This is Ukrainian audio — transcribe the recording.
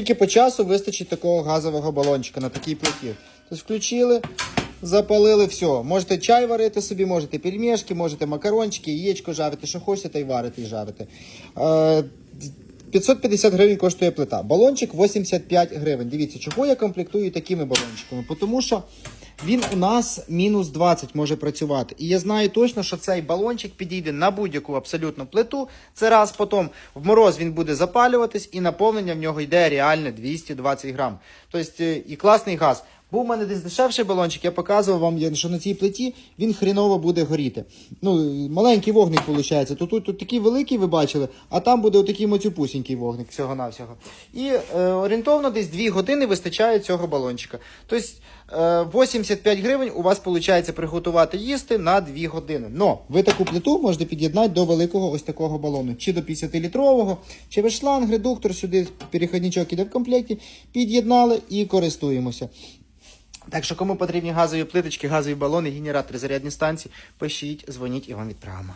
Тільки по часу вистачить такого газового балончика на такій плиті. Тобто включили, запалили, все. Можете чай варити собі, можете пельмешки, можете макарончики, яєчко жарити, що хочете, та й варити і жарити. Е, 550 гривень коштує плита. Балончик 85 гривень. Дивіться, чого я комплектую такими балончиками? Тому що він у нас мінус 20 може працювати. І я знаю точно, що цей балончик підійде на будь-яку абсолютно плиту. Це раз потім в мороз він буде запалюватись, і наповнення в нього йде реальне 220 грам. Тобто е, і класний газ. Був у мене десь дешевший балончик, я показував вам, що на цій плиті він хріново буде горіти. Ну, маленький вогник виходить. Тут, тут, тут такий великий, ви бачили, а там буде отакий моцюпусінький вогник всього-навсього. І е, орієнтовно десь 2 години вистачає цього балончика. Тобто е, 85 гривень у вас виходить приготувати їсти на 2 години. Но ви таку плиту можете під'єднати до великого ось такого балону. Чи до 50-літрового, чи ви шланг, редуктор, сюди перехідничок іде в комплекті, під'єднали і користуємося. Так що, кому потрібні газові плиточки, газові балони, генератори, зарядні станції, пишіть, дзвоніть і вам відправимо.